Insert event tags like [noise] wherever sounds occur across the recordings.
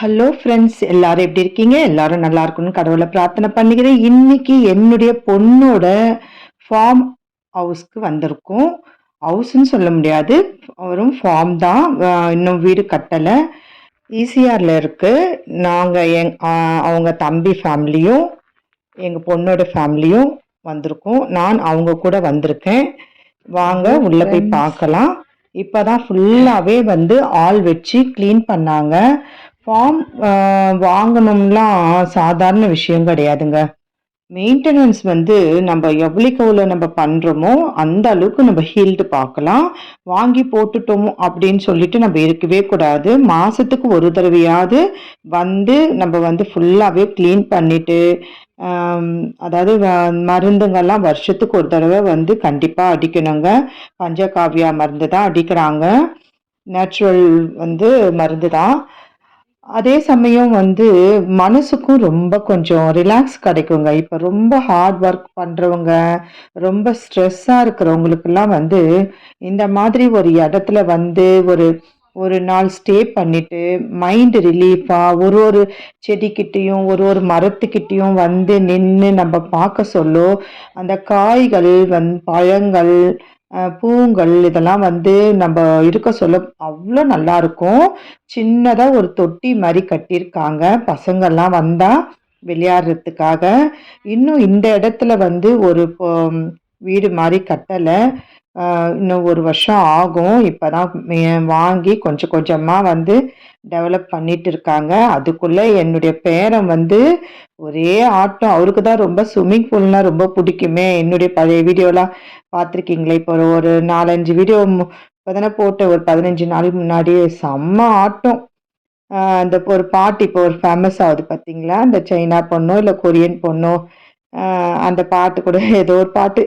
Hello friends எல்லாரும் எப்படி இருக்கீங்க? எல்லாரும் நல்லா இருக்கணும்னு கடவுளை பிரார்த்தனை பண்ணிக்கிறேன் இன்னைக்கு என்னுடைய பொண்ணோட ஃபார்ம் ஹவுஸ்க்கு வந்திருக்கோம். ஹவுஸ்ன்னு சொல்ல முடியாது. வெறும் ஃபார்ம் தான். இன்னும் வீடு கட்டலை. ஈசிஆரில் இருக்கு. நாங்கள் எங் அவங்க தம்பி ஃபேமிலியும் எங்கள் பொண்ணோட ஃபேமிலியும் வந்திருக்கோம். நான் அவங்க கூட வந்திருக்கேன். வாங்க உள்ள போய் பார்க்கலாம். இப்பதான் ஃபுல்லாவே வந்து ஆள் வச்சு க்ளீன் பண்ணாங்க. ஃபார்ம் வாங்கணும்லாம் சாதாரண விஷயம் கிடையாதுங்க. மெயின்டெனன்ஸ் வந்து நம்ம எவ்வளோக்கு எவ்வளோ நம்ம பண்ணுறோமோ அந்த அளவுக்கு நம்ம ஹீல்டு பார்க்கலாம். வாங்கி போட்டுட்டோமோ அப்படின்னு சொல்லிட்டு நம்ம இருக்கவே கூடாது. மாதத்துக்கு ஒரு தடவையாவது வந்து நம்ம வந்து ஃபுல்லாகவே க்ளீன் பண்ணிட்டு அதாவது வ- வருஷத்துக்கு ஒரு தடவை வந்து கண்டிப்பாக அடிக்கணுங்க. பஞ்சகாவியா மருந்து தான் அடிக்கிறாங்க. நேச்சுரல் வந்து மருந்து தான் அதே சமயம் வந்து மனசுக்கும் ரொம்ப கொஞ்சம் ரிலாக்ஸ் கிடைக்குங்க. இப்போ ரொம்ப ஹார்ட் ஒர்க் பண்ணுறவங்க ரொம்ப ஸ்ட்ரெஸ்ஸாக இருக்கிறவங்களுக்கெல்லாம் வந்து இந்த மாதிரி ஒரு இடத்துல வந்து ஒரு ஒரு நாள் ஸ்டே பண்ணிட்டு மைண்ட் ரிலீஃபாக ஒரு ஒரு செடிக்கிட்டேயும் ஒரு ஒரு மரத்துக்கிட்டேயும் வந்து நின்று நம்ம பார்க்க சொல்லோ அந்த காய்கள் வந் பழங்கள் பூங்கள் இதெல்லாம் வந்து நம்ம இருக்க சொல்ல அவ்வளோ நல்லா இருக்கும். சின்னதாக ஒரு தொட்டி மாதிரி கட்டியிருக்காங்க பசங்கள்லாம் வந்தால் விளையாடுறதுக்காக. இன்னும் இந்த இடத்துல வந்து ஒரு வீடு மாதிரி கட்டலை. இன்னும் ஒரு வருஷம் ஆகும். இப்போ தான் வாங்கி கொஞ்சம் கொஞ்சமாக வந்து டெவலப் பண்ணிட்டு இருக்காங்க. அதுக்குள்ளே என்னுடைய பேரன் வந்து ஒரே ஆட்டம். அவருக்கு தான் ரொம்ப ஸ்விம்மிங் பூல்னால் ரொம்ப பிடிக்குமே. என்னுடைய பழைய வீடியோலாம் பார்த்துருக்கீங்களே? இப்போ ஒரு- ஒரு நாலஞ்சு வீடியோ இப்போதானே போட்ட ஒரு பதினஞ்சு நாளைக்கு முன்னாடி. செம்ம ஆட்டம். அந்த ஒரு பாட்டு இப்போ ஒரு ஃபேமஸ் ஆகுது பார்த்தீங்களா அந்த சைனா பொண்ணோ இல்லை கொரியன் பொண்ணோ அந்த பாட்டு கூட ஏதோ ஒரு பாட்டு.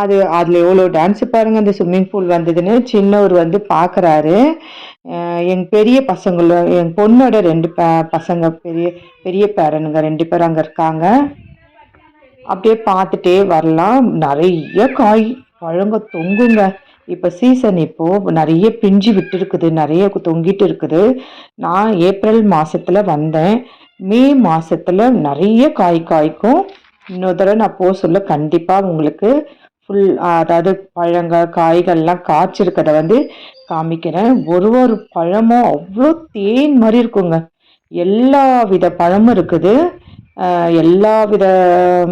அது அதில் எவ்வளோ டான்ஸ் பாருங்கள் அந்த ஸ்விம்மிங் பூல் வந்ததுன்னு சின்னவர் வந்து பார்க்குறாரு என் பெரிய பசங்கள என் பொண்ணோட ரெண்டு ப பசங்க பெரிய பெரிய பேரனுங்க ரெண்டு பேர் அங்கே இருக்காங்க. அப்படியே பார்த்துட்டே வரலாம். நிறைய காய் பழங்க தொங்குங்க. இப்போ சீசன் இப்போது நிறைய பிஞ்சு விட்டு இருக்குது நிறைய தொங்கிட்டு இருக்குது. நான் ஏப்ரல் மாதத்தில் வந்தேன். மே மாதத்தில் நிறைய காய் காய்க்கும். இன்னொரு தடவை நான் போக சொல்ல கண்டிப்பாக உங்களுக்கு ஃபுல் அதாவது பழங்கள் காய்கள்லாம் காய்ச்சிருக்கிறத வந்து காமிக்கிறேன். ஒரு ஒரு பழமும் அவ்வளோ தேன் மாதிரி இருக்குங்க. எல்லா வித பழமும் இருக்குது. எல்லா வித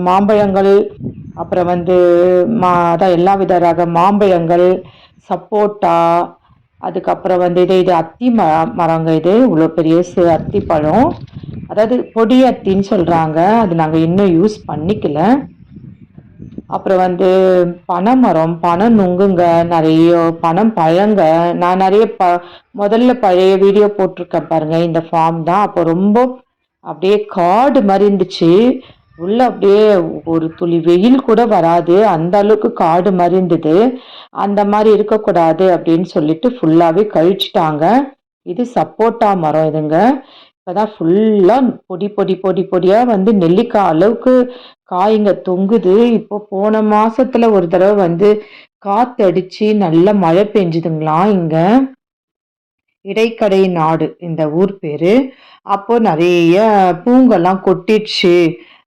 மாம்பழங்கள் அப்புறம் வந்து மா அதான் எல்லா வித ரக மாம்பழங்கள் சப்போட்டா அதுக்கப்புறம் வந்து இது இது அத்தி ம மரங்க இது இவ்வளோ பெரிய சு- அத்தி பழம். அதாவது பொடி அத்தின்னு சொல்கிறாங்க அது நாங்கள் இன்னும் யூஸ் பண்ணிக்கல. அப்புறம் வந்து பனைமரம் பனை நுங்குங்க நிறைய பனம் பழங்க நான் நிறைய ப முதல்ல பழைய வீடியோ போட்டிருக்கேன் பாருங்க இந்த ஃபார்ம் தான். அப்போ ரொம்ப அப்படியே காடு மாதிரி இருந்துச்சு. உள்ள அப்படியே ஒரு துளி வெயில் கூட வராது. அந்த அளவுக்கு காடு மாதிரி இருந்தது. அந்த மாதிரி இருக்கக்கூடாது அப்படின்னு சொல்லிட்டு ஃபுல்லாகவே கழிச்சிட்டாங்க. இது சப்போட்டா மரம் இதுங்க. இப்போதான் ஃபுல்லாக பொடி பொடி பொடி பொடியாக வந்து நெல்லிக்காய் அளவுக்கு காய்ங்க தொங்குது. இப்போ போன மாசத்துல ஒரு தடவை வந்து காற்றடிச்சு நல்ல மழை பெஞ்சுதுங்களா இங்க? இடைக்கடை நாடு இந்த ஊர் பேரு. அப்போ நிறைய பூங்கெல்லாம் கொட்டிடுச்சு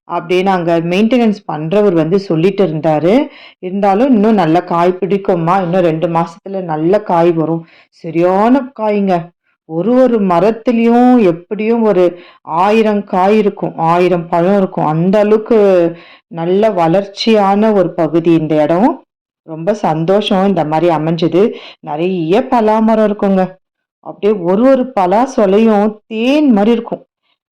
அப்படின்னு அங்கே மெயின்டெனன்ஸ் பண்ணுறவர் வந்து சொல்லிட்டு இருந்தாரு. இருந்தாலும் இன்னும் நல்ல காய் பிடிக்குமா இன்னும் ரெண்டு மாசத்துல நல்ல காய் வரும். சரியான காய்ங்க. ஒரு ஒரு மரத்துலேயும் எப்படியும் ஒரு ஆயிரம் காய் இருக்கும் ஆயிரம் பழம் இருக்கும். அந்த அளவுக்கு நல்ல வளர்ச்சியான ஒரு பகுதி இந்த இடம். ரொம்ப சந்தோஷம் இந்த மாதிரி அமைஞ்சது. நிறைய பலாமரம் இருக்குங்க. அப்படியே ஒரு ஒரு பலா சொலையும் தேன் மாதிரி இருக்கும்.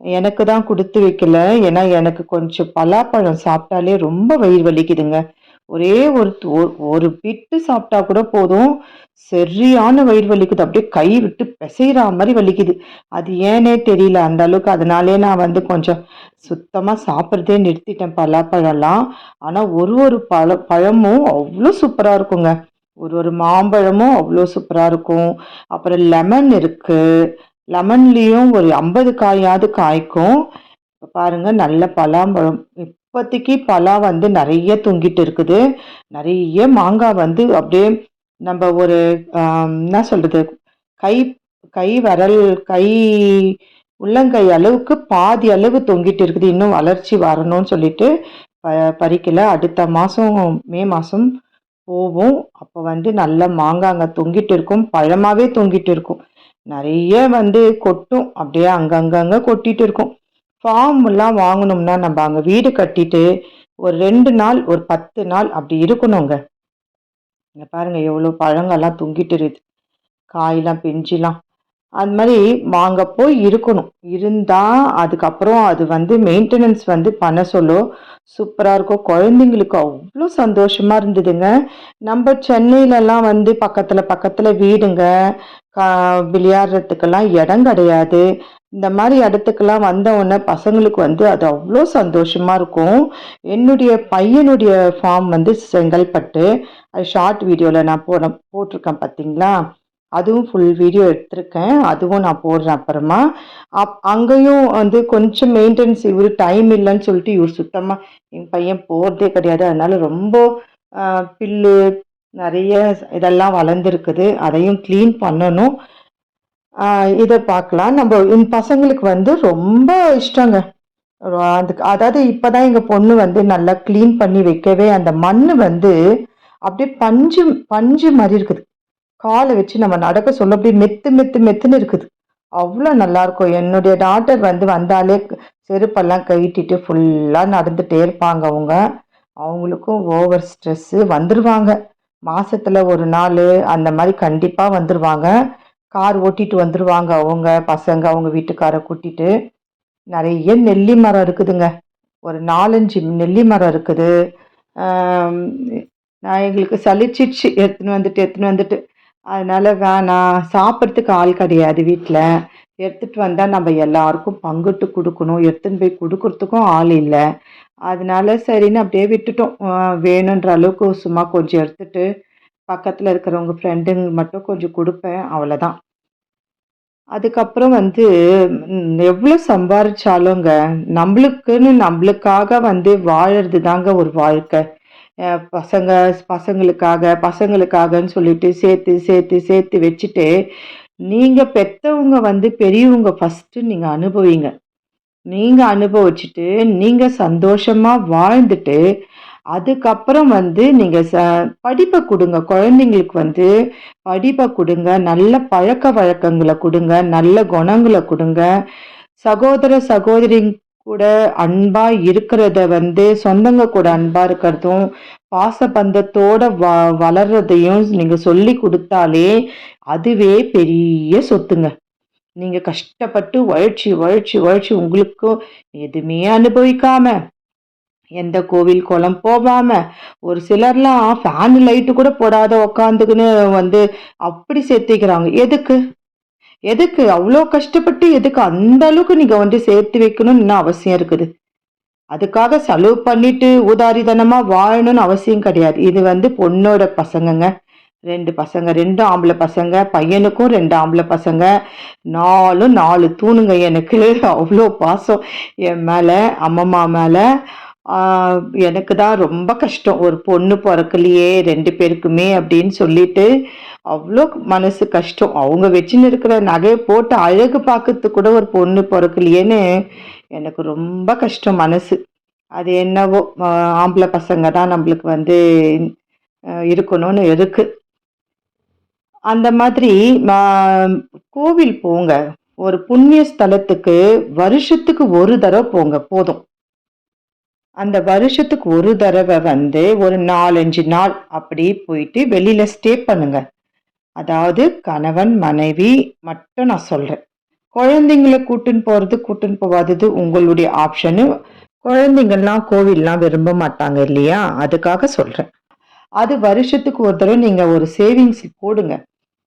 எனக்கு தான் கொடுத்து வைக்கல. ஏன்னா எனக்கு கொஞ்சம் பலாப்பழம் சாப்பிட்டாலே ரொம்ப வயிறு வலிக்குதுங்க. ஒரே ஒரு ஒரு- பிட்டு சாப்பிட்டா கூட போதும். சரியான வயிறு வலிக்குது. அப்படியே கை விட்டு பிசைகிற மாதிரி வலிக்குது. அது ஏனே தெரியல. அந்த அளவுக்கு அதனாலே நான் வந்து கொஞ்சம் சுத்தமாக சாப்பிட்றதே நிறுத்திட்டேன் பலாப்பழம்லாம். ஆனால் ஒரு ஒரு பழ பழமும் அவ்வளோ சூப்பராக இருக்குங்க. ஒரு ஒரு மாம்பழமும் அவ்வளோ சூப்பராக இருக்கும். அப்புறம் லெமன் இருக்குது லெமன்லேயும் ஒரு ஐம்பது காயாவது காய்க்கும். இப்போ பாருங்க நல்ல பலாம்பழம். இப்போதைக்கு பலா வந்து நிறைய தொங்கிட்டு இருக்குது. நிறைய மாங்காய் வந்து அப்படியே நம்ம ஒரு என்ன சொல்கிறது கை கை வரல் கை உள்ளங்கை அளவுக்கு பாதி அளவு தொங்கிட்டு இருக்குது. இன்னும் வளர்ச்சி வரணும்னு சொல்லிட்டு ப பறிக்கல. அடுத்த மாதம் மே மாதம் போவோம். அப்போ வந்து நல்ல மாங்காங்க தொங்கிட்டு இருக்கும். பழமாகவே தொங்கிட்டு இருக்கும். நிறைய வந்து கொட்டும். அப்படியே அங்கங்கங்க கொட்டிட்டு இருக்கும். ஃபார்ம்லாம் வாங்கணும்னா நம்ம அங்கே வீடு கட்டிட்டு ஒரு ரெண்டு நாள் ஒரு பத்து நாள் அப்படி இருக்கணுங்க. இங்கே பாருங்கள் எவ்வளோ பழங்கள்லாம் தொங்கிட்டு இருக்குது காயெல்லாம் பிஞ்சுலாம் அது மாதிரி வாங்க போய் இருக்கணும். இருந்தால் அதுக்கப்புறம் அது வந்து மெயின்டெனன்ஸ் வந்து பண்ண சொல்ல சூப்பராக இருக்கும். குழந்தைங்களுக்கு அவ்வளோ சந்தோஷமாக இருந்ததுங்க. நம்ம சென்னையிலலாம் வந்து பக்கத்தில் பக்கத்தில் வீடுங்க. கா விளையாடுறதுக்கெல்லாம் இடம் கிடையாது. இந்த மாதிரி இடத்துக்கெல்லாம் வந்தவுடனே பசங்களுக்கு வந்து அது அவ்வளோ சந்தோஷமாக இருக்கும். என்னுடைய பையனுடைய ஃபார்ம் வந்து செங்கல்பட்டு. அது ஷார்ட் வீடியோவில் நான் போட போட்டிருக்கேன் பார்த்தீங்களா அதுவும் ஃபுல் வீடியோ எடுத்திருக்கேன். அதுவும் நான் போடுறேன் அப்புறமா. அப் அங்கேயும் வந்து கொஞ்சம் மெயின்டெனன்ஸ் இவர் டைம் இல்லைன்னு சொல்லிட்டு இவர் சுத்தமாக என் பையன் போகிறதே கிடையாது. அதனால ரொம்ப பில்லு நிறைய இதெல்லாம் வளர்ந்துருக்குது. அதையும் க்ளீன் பண்ணணும். இதை பார்க்கலாம். நம்ம இந்த பசங்களுக்கு வந்து ரொம்ப இஷ்டங்க. அதுக்கு அதாவது இப்போதான் எங்கள் பொண்ணு வந்து நல்லா க்ளீன் பண்ணி வைக்கவே அந்த மண் வந்து அப்படியே பஞ்சு பஞ்சு மாதிரி இருக்குது. காலை வச்சு நம்ம நடக்க சொல்ல அப்படியே மெத்து மெத்து மெத்துன்னு இருக்குது. அவ்வளோ நல்லாயிருக்கும் என்னுடைய டாட்டர் வந்து வந்தாலே செருப்பெல்லாம் கழட்டிட்டு ஃபுல்லாக நடந்துகிட்டே இருப்பாங்க அவங்க. அவங்களுக்கும் ஓவர் ஸ்ட்ரெஸ்ஸு வந்துடுவாங்க மாதத்தில் ஒரு நாள் அந்த மாதிரி கண்டிப்பாக வந்துடுவாங்க கார் ஓட்டிட்டு வந்துடுவாங்க அவங்க பசங்க அவங்க வீட்டுக்கார கூட்டிட்டு. நிறைய நெல்லி மரம் இருக்குதுங்க. ஒரு நாலஞ்சு நெல்லி மரம் இருக்குது. நான் எங்களுக்கு சலிச்சிடுச்சு. எடுத்துன்னு வந்துட்டு எடுத்துன்னு வந்துட்டு. அதனால வேணாம். சாப்பிட்றதுக்கு ஆள் கிடையாது வீட்டில் எடுத்துட்டு வந்தால் நம்ம எல்லாருக்கும் பங்கிட்டு கொடுக்கணும். எடுத்துன்னு போய் கொடுக்குறதுக்கும் ஆள் இல்லை. அதனால சரின்னு அப்படியே விட்டுட்டோம். வேணுன்ற அளவுக்கு சும்மா கொஞ்சம் எடுத்துட்டு பக்கத்தில் இருக்கிறவங்க ஃப்ரெண்டுங்க மட்டும் கொஞ்சம் கொடுப்பேன். அவ்வளோதான் அதுக்கப்புறம் வந்து எவ்வளோ சம்பாரிச்சாலுங்க நம்மளுக்குன்னு நம்மளுக்காக வந்து வாழறது தாங்க ஒரு வாழ்க்கை. அஹ் பசங்க பசங்களுக்காக பசங்களுக்காகன்னு சொல்லிட்டு சேர்த்து சேர்த்து சேர்த்து வச்சுட்டு நீங்க பெத்தவங்க வந்து பெரியவங்க ஃபர்ஸ்ட் நீங்க அனுபவிங்க. நீங்க அனுபவிச்சுட்டு நீங்க சந்தோஷமா வாழ்ந்துட்டு அதுக்கப்புறம் வந்து நீங்கள் ச படிப்பை கொடுங்க. குழந்தைங்களுக்கு வந்து படிப்பை கொடுங்க. நல்ல பழக்க வழக்கங்களை கொடுங்க. நல்ல குணங்களை கொடுங்க. சகோதர சகோதரி கூட அன்பா இருக்கிறத வந்து சொந்தங்க கூட அன்பா இருக்கிறதும் பாசபந்தத்தோட வ வளர்றதையும் நீங்க சொல்லி கொடுத்தாலே அதுவே பெரிய சொத்துங்க. நீங்க கஷ்டப்பட்டு உழைச்சி உழைச்சி உழைச்சி உங்களுக்கும் எதுவுமே அனுபவிக்காம எந்த கோவில் குளம் போகாம ஒரு சிலர்லாம் ஃபேன் லைட்டு கூட போடாத உக்காந்துக்குன்னு வந்து அப்படி சேர்த்திக்கிறாங்க. எதுக்கு? எதுக்கு? அவ்வளோ கஷ்டப்பட்டு எதுக்கு அந்த அளவுக்கு நீங்கள் வந்து சேர்த்து வைக்கணும்னு என்ன அவசியம் இருக்குது. அதுக்காக செலவு பண்ணிட்டு உதாரிதனமாக வாழணும்னு அவசியம் கிடையாது. இது வந்து பொண்ணோட பசங்கங்க. ரெண்டு பசங்க ரெண்டு ஆம்பளை பசங்க பையனுக்கும் ரெண்டு ஆம்பளை பசங்க. நாலும் நாலு தூணுங்க எனக்கு. அவ்வளோ பாசம். என் மேலே அம்மம்மா மேலே எனக்கு தான் ரொம்ப கஷ்டம். ஒரு பொண்ணு பிறக்கலையே ரெண்டு பேருக்குமே அப்படின்னு சொல்லிட்டு அவ்வளோ மனசு கஷ்டம். அவங்க வச்சுன்னு இருக்கிற நகையை போட்டு அழகு பார்க்கறதுக்கு கூட ஒரு பொண்ணு பிறக்கலையேன்னு எனக்கு ரொம்ப கஷ்டம் மனசு. அது என்னவோ ஆம்பளை பசங்க தான் நம்மளுக்கு வந்து இருக்கணும்னு இருக்கு. அந்த மாதிரி கோவில் போங்க. ஒரு புண்ணிய ஸ்தலத்துக்கு வருஷத்துக்கு ஒரு தடவை போங்க. போதும். அந்த வருஷத்துக்கு ஒரு தடவை வந்து ஒரு நாலஞ்சு நாள் அப்படி போயிட்டு வெளியில் ஸ்டே பண்ணுங்க. அதாவது கணவன் மனைவி மட்டும் நான் சொல்கிறேன் குழந்தைங்களை கூட்டுன்னு போகிறது கூட்டுன்னு போகாதது உங்களுடைய ஆப்ஷனு குழந்தைங்கள்லாம் கோவில்லாம் விரும்ப மாட்டாங்க இல்லையா? அதுக்காக சொல்கிறேன் அது வருஷத்துக்கு ஒரு தடவை நீங்கள் ஒரு சேவிங்ஸ் போடுங்க.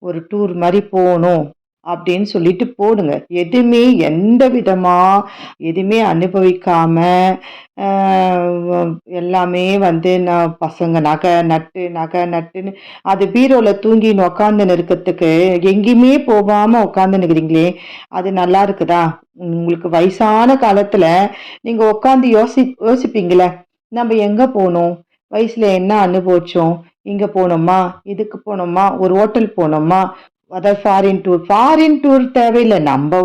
ஒரு டூர் மாதிரி போகணும். அப்படின்னு சொல்லிட்டு போடுங்க. எதுவுமே எந்த விதமாக எதுவுமே அனுபவிக்காம எல்லாமே வந்து நான் பசங்க நகை நட்டு நகை நட்டுன்னு அது பீரோவில் தூங்கின்னு உக்காந்துன்னு இருக்கிறதுக்கு எங்கேயுமே போகாமல் உக்காந்துன்னு இருக்கிறீங்களே அது நல்லா இருக்குதா? உங்களுக்கு வயசான காலத்தில் நீங்கள் உட்காந்து யோசி யோசிப்பீங்களே நம்ம எங்கே போனோம்? வயசில் என்ன அனுபவிச்சோம்? இங்கே போனோமா? இதுக்கு போனோமா? ஒரு ஹோட்டல் போனோமா? அதாவது ஃபாரின் டூர் ஃபாரின் டூர் தேவையில்லை. நம்ம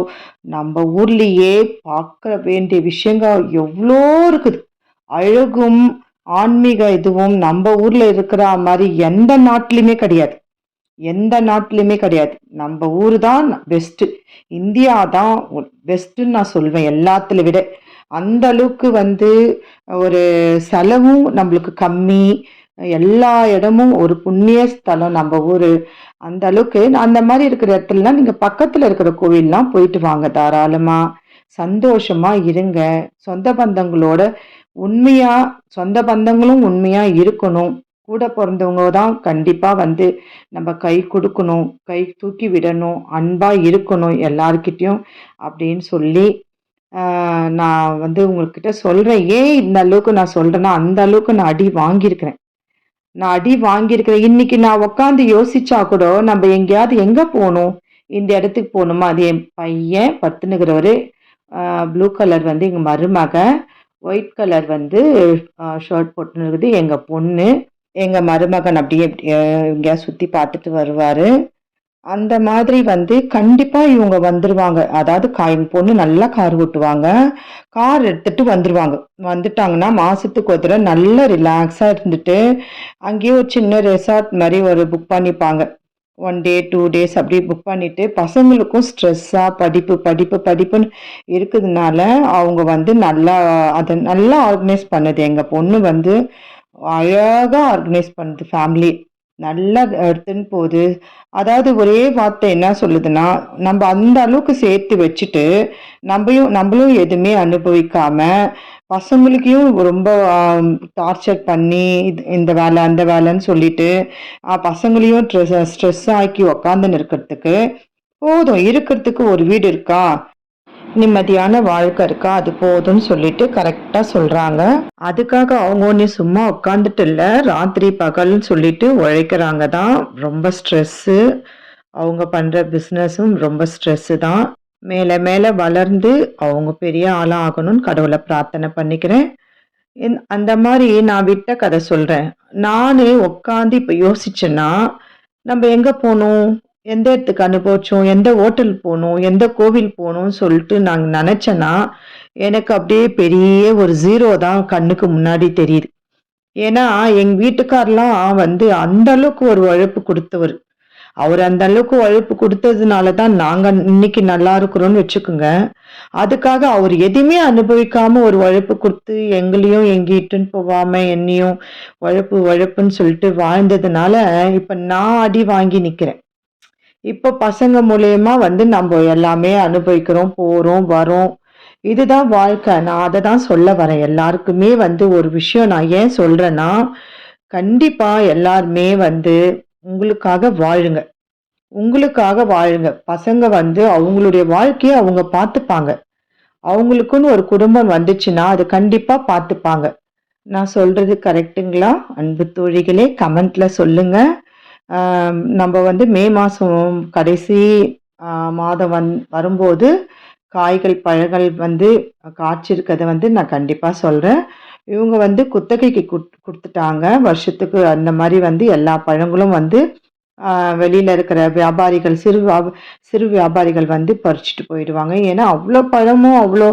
நம்ம ஊர்லேயே பார்க்க வேண்டிய விஷயங்கள் எவ்வளோ இருக்குது. அழகும் ஆன்மீக இதுவும் நம்ம ஊரில் இருக்கிற மாதிரி எந்த நாட்டிலையுமே கிடையாது. எந்த நாட்டிலையுமே கிடையாது. நம்ம ஊர் தான் பெஸ்ட்டு இந்தியா தான் பெஸ்ட்டுன்னு நான் சொல்வேன் எல்லாத்துல விட. அந்த அளவுக்கு வந்து ஒரு செலவும் நம்மளுக்கு கம்மி. எல்லா இடமும் ஒரு புண்ணிய ஸ்தலம் நம்ம ஊர். அந்த அளவுக்கு அந்த மாதிரி இருக்கிற இடத்துலலாம் நீங்கள் பக்கத்தில் இருக்கிற கோவில்லாம் போயிட்டு வாங்க தாராளமாக சந்தோஷமாக இருங்க. சொந்த பந்தங்களோட உண்மையாக சொந்த பந்தங்களும் உண்மையாக இருக்கணும். கூட பிறந்தவங்க தான் கண்டிப்பாக வந்து நம்ம கை கொடுக்கணும் கை தூக்கி விடணும் அன்பாக இருக்கணும் எல்லாருக்கிட்டேயும் அப்படின்னு சொல்லி நான் வந்து உங்கள்கிட்ட சொல்கிறேன் ஏன் இந்த அளவுக்கு நான் சொல்கிறேன்னா அந்த அளவுக்கு நான் அடி வாங்கியிருக்கிறேன். நான் அடி வாங்கியிருக்கிறேன். இன்னைக்கு நான் உட்காந்து யோசிச்சா கூட நம்ம எங்கேயாவது எங்கே போகணும்? இந்த இடத்துக்கு போகணுமா? அது என் பையன் பத்துனுங்கிறவர் ப்ளூ கலர் வந்து எங்கள் மருமக ஒயிட் கலர் வந்து ஷர்ட் போட்டுன்னு இருக்குது எங்கள் பொண்ணு எங்கள் மருமகன் அப்படியே எங்கேயா சுற்றி பார்த்துட்டு வருவார். அந்த மாதிரி வந்து கண்டிப்பாக இவங்க வந்துடுவாங்க அதாவது கா எங்கள் பொண்ணு நல்லா கார் ஓட்டுவாங்க. கார் எடுத்துகிட்டு வந்துடுவாங்க வந்துட்டாங்கன்னா மாதத்துக்கு ஒரு தடவை நல்லா ரிலாக்ஸாக இருந்துட்டு அங்கேயே ஒரு சின்ன ரெசார்ட் மாதிரி ஒரு புக் பண்ணிப்பாங்க. ஒன் டே டூ டேஸ் அப்படி புக் பண்ணிவிட்டு பசங்களுக்கும் ஸ்ட்ரெஸ்ஸாக படிப்பு படிப்பு படிப்புன்னு இருக்கிறதுனால அவங்க வந்து நல்லா அதை நல்லா ஆர்கனைஸ் பண்ணுது. எங்கள் பொண்ணு வந்து அழகாக ஆர்கனைஸ் பண்ணுது ஃபேமிலி நல்லா எடுத்துன்னு போகுது. அதாவது ஒரே வார்த்தை என்ன சொல்லுதுன்னா நம்ம அந்த அளவுக்கு சேர்த்து வச்சுட்டு நம்மையும் நம்மளும் எதுவுமே அனுபவிக்காம பசங்களுக்கையும் ரொம்ப டார்ச்சர் பண்ணி இந்த வேலை அந்த வேலைன்னு சொல்லிட்டு பசங்களையும் ஸ்ட்ரெஸ் ஆக்கி உக்காந்துன்னு இருக்கிறதுக்கு போதும். இருக்கிறதுக்கு ஒரு வீடு இருக்கா? நிம்மதியான வாழ்க்கை இருக்கா? அது போதும்னு சொல்லிட்டு கரெக்டாக சொல்கிறாங்க அதுக்காக அவங்க ஒன்று சும்மா உட்காந்துட்டு இல்லை ராத்திரி பகல்னு சொல்லிட்டு உழைக்கிறாங்க தான். ரொம்ப ஸ்ட்ரெஸ்ஸு அவங்க பண்ணுற பிஸ்னஸும் ரொம்ப ஸ்ட்ரெஸ்ஸு தான். மேலே மேலே வளர்ந்து அவங்க பெரிய ஆளாக ஆகணும்னு கடவுளை பிரார்த்தனை பண்ணிக்கிறேன். அந்த மாதிரி நான் விட்ட கதை சொல்கிறேன் நான் உட்காந்து இப்போ யோசிச்சேன்னா நம்ம எங்கே போகணும்? எந்த இடத்துக்கு அனுபவிச்சோம் எந்த ஹோட்டல் போகணும் எந்த கோவில் போகணும்னு சொல்லிட்டு நாங்கள் நினச்சேன்னா எனக்கு அப்படியே பெரிய ஒரு ஜீரோ தான் கண்ணுக்கு முன்னாடி தெரியுது. ஏன்னா எங்கள் வீட்டுக்காரெலாம் வந்து அந்த அளவுக்கு ஒரு உழைப்பு கொடுத்தவர். அவர் அந்த அளவுக்கு உழைப்பு கொடுத்ததுனால தான் நாங்கள் இன்னைக்கு நல்லா இருக்கிறோம்னு வச்சுக்கோங்க. அதுக்காக அவர் எதையுமே அனுபவிக்காம ஒரு உழைப்பு கொடுத்து எங்களையும் எங்கிட்டுன்னு போகாமல் என்னையும் உழைப்பு உழைப்புன்னு சொல்லிட்டு வாழ்ந்ததுனால இப்போ நான் அடி வாங்கி நிற்கிறேன் இப்போ பசங்க மூலயமா வந்து நம்ம எல்லாமே அனுபவிக்கிறோம் போகிறோம் வரோம். இதுதான் வாழ்க்கை. நான் அதை தான் சொல்ல வரேன். எல்லாருக்குமே வந்து ஒரு விஷயம் நான் ஏன் சொல்கிறேன்னா கண்டிப்பாக எல்லாருமே வந்து உங்களுக்காக வாழுங்க. உங்களுக்காக வாழுங்க. பசங்க வந்து அவங்களுடைய வாழ்க்கையை அவங்க பார்த்துப்பாங்க. அவங்களுக்குன்னு ஒரு குடும்பம் வந்துச்சுன்னா அது கண்டிப்பாக பார்த்துப்பாங்க. நான் சொல்கிறது கரெக்டுங்களா அன்பு தோழிகளே கமெண்ட்ல சொல்லுங்கள் நம்ம வந்து மே மாதம் கடைசி மாதம் வந் வரும்போது காய்கள் பழங்கள் வந்து காய்ச்சிருக்கிறத வந்து நான் கண்டிப்பாக சொல்கிறேன் இவங்க வந்து குத்தகைக்கு கொடுத்துட்டாங்க. வருஷத்துக்கு அந்த மாதிரி வந்து எல்லா பழங்களும் வந்து வெளியில் இருக்கிற வியாபாரிகள் சிறு வியாப சிறு வியாபாரிகள் வந்து பறிச்சுட்டு போயிடுவாங்க. ஏன்னா அவ்வளோ பழமும் அவ்வளோ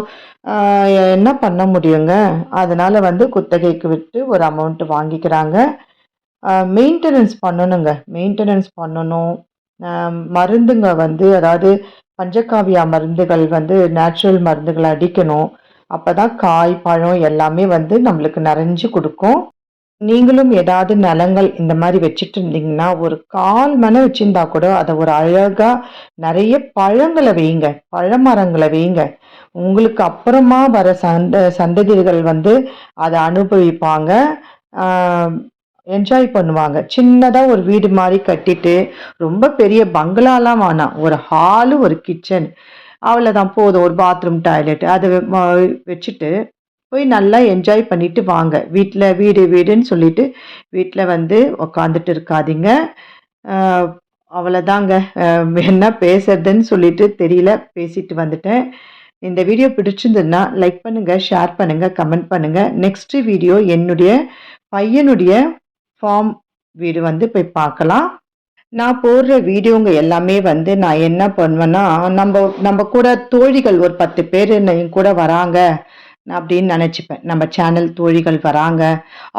என்ன பண்ண முடியுங்க? அதனால் வந்து குத்தகைக்கு விட்டு ஒரு அமௌண்ட்டு வாங்கிக்கிறாங்க. மெயின்டெனன்ஸ் பண்ணணுங்க. மெயின்டெனன்ஸ் பண்ணணும். மருந்துங்க வந்து அதாவது பஞ்சகாவியா மருந்துகள் வந்து நேச்சுரல் மருந்துகளை அடிக்கணும். அப்போ தான் காய் பழம் எல்லாமே வந்து நம்மளுக்கு நிறைஞ்சு கொடுக்கும். நீங்களும் ஏதாவது நிலங்கள் இந்த மாதிரி வச்சுட்டு இருந்தீங்கன்னா ஒரு கால் மனை வச்சுருந்தா கூட அதை ஒரு அழகாக நிறைய பழங்களை வைங்க. பழமரங்களை வைங்க. உங்களுக்கு அப்புறமா வர சந்த சந்ததிகள் வந்து அதை அனுபவிப்பாங்க. என்ஜாய் பண்ணுவாங்க. சின்னதாக ஒரு வீடு மாதிரி கட்டிட்டு ரொம்ப பெரிய பங்களாலாம் ஆனால் ஒரு ஹாலு ஒரு கிச்சன் அவ்வளோதான் போதும். ஒரு பாத்ரூம் டாய்லெட் அதை வச்சுட்டு போய் நல்லா என்ஜாய் பண்ணிட்டு வாங்க. வீட்டில் வீடு வீடுன்னு சொல்லிட்டு வீட்டில் வந்து உக்காந்துட்டு இருக்காதீங்க. அவ்வளோதாங்க என்ன பேசுறதுன்னு சொல்லிட்டு தெரியல. பேசிட்டு வந்துட்டேன். இந்த வீடியோ பிடிச்சிருந்ததுன்னா லைக் பண்ணுங்கள் ஷேர் பண்ணுங்கள் கமெண்ட் பண்ணுங்கள் நெக்ஸ்ட் வீடியோ என்னுடைய பையனுடைய ஃபார்ம் வீடு வந்து போய் பார்க்கலாம். நான் போடுற வீடியோங்க எல்லாமே வந்து நான் என்ன பண்ணுவேன்னா, நம்ம நம்ம கூட தோழிகள் ஒரு பத்து பேர் என் கூட வராங்க. அப்படின்னு நினச்சிப்பேன் நம்ம சேனல் தோழிகள் வராங்க.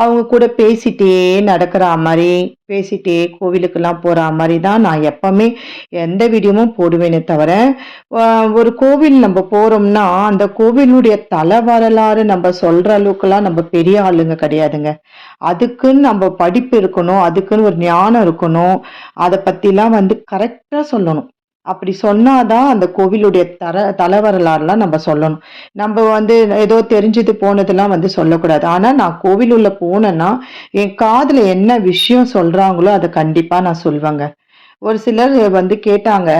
அவங்க கூட பேசிட்டே நடக்கிற மாதிரி பேசிட்டே கோவிலுக்கெல்லாம் போகிற மாதிரி தான் நான் எப்பவுமே எந்த வீடியோவும் போடுவேனே தவிர, ஒரு கோவில் நம்ம போகிறோம்னா அந்த கோவிலுடைய தலை வரலாறு நம்ம சொல்கிற அளவுக்குலாம் நம்ம பெரிய ஆளுங்க கிடையாதுங்க. அதுக்குன்னு நம்ம படிப்பு இருக்கணும். அதுக்குன்னு ஒரு ஞானம் இருக்கணும். அதை பற்றிலாம் வந்து கரெக்டாக சொல்லணும். அப்படி சொன்னாதான் அந்த கோவிலுடைய தர தல வரலாறுலாம் நம்ம சொல்லணும். நம்ம வந்து ஏதோ தெரிஞ்சது போனதெல்லாம் வந்து சொல்லக்கூடாது. ஆனால் நான் கோவில் உள்ள போனேன்னா, என் காதில் என்ன விஷயம் சொல்கிறாங்களோ அதை கண்டிப்பாக நான் சொல்வேங்க. ஒரு சிலர் வந்து கேட்டாங்க,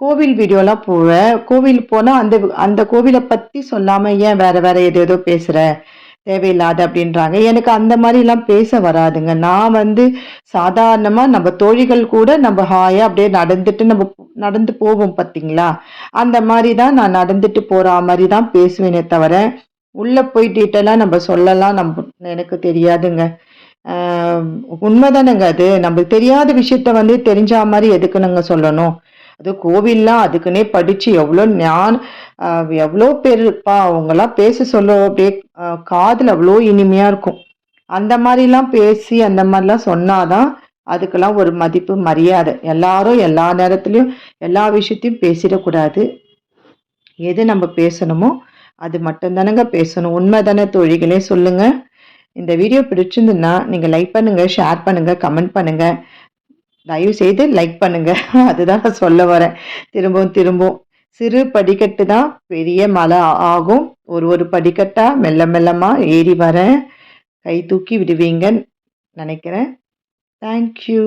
"கோவில் வீடியோலாம் போவேன் கோவில் போனால் அந்த அந்த கோவிலை பற்றி சொல்லாமல் ஏன் வேற வேற ஏதோ பேசுகிற தேவையில்லாது அப்படின்றாங்க. எனக்கு அந்த மாதிரிலாம் பேச வராதுங்க. நான் வந்து சாதாரணமா நம்ம தோழிகள் கூட நம்ம ஹாயா அப்படியே நடந்துட்டு நம்ம நடந்து போவோம் பார்த்தீங்களா? அந்த மாதிரி தான் நான் நடந்துட்டு போறா மாதிரி தான் பேசுவேனே தவிர, உள்ள போய் டீட்டெயிலா நம்ம சொல்லலாம் நம்ப எனக்கு தெரியாதுங்க. ஆ உண்மதானங்க அது. நம்பளுக்கு தெரியாத விஷயத்த வந்து தெரிஞ்சா எதுக்கு எதுக்குனுங்க சொல்லணும்? அதுவும் கோவில்லாம் அதுக்குன்னே படிச்சு எவ்வளோ ஞான் எவ்வளோ பேர் இருப்பா! அவங்கலாம் பேச சொல்ல அப்படியே காதில் அவ்வளோ இனிமையாக இருக்கும். அந்த மாதிரிலாம் பேசி, அந்த மாதிரிலாம் சொன்னாதான் அதுக்கெல்லாம் ஒரு மதிப்பு, மரியாதை. எல்லாரும் எல்லா நேரத்துலையும் எல்லா விஷயத்தையும் பேசிடக்கூடாது. எது நம்ம பேசணுமோ, அது மட்டும்தானங்க பேசணும். உண்மை தானே தோழிகளே சொல்லுங்கள் இந்த வீடியோ பிடிச்சிருந்துன்னா நீங்கள் லைக் பண்ணுங்கள் ஷேர் பண்ணுங்கள் கமெண்ட் பண்ணுங்கள் தயவு செய்து லைக் பண்ணுங்க. [laughs] அதுதான் நான் சொல்ல வரேன். திரும்பவும் திரும்பவும். சிறு படிக்கட்டு தான் பெரிய மலை ஆகும். ஒரு ஒரு படிக்கட்டாக மெல்ல மெல்லமாக ஏறி வரேன். கை தூக்கி விடுவீங்கன்னு நினைக்கிறேன் தேங்க் யூ.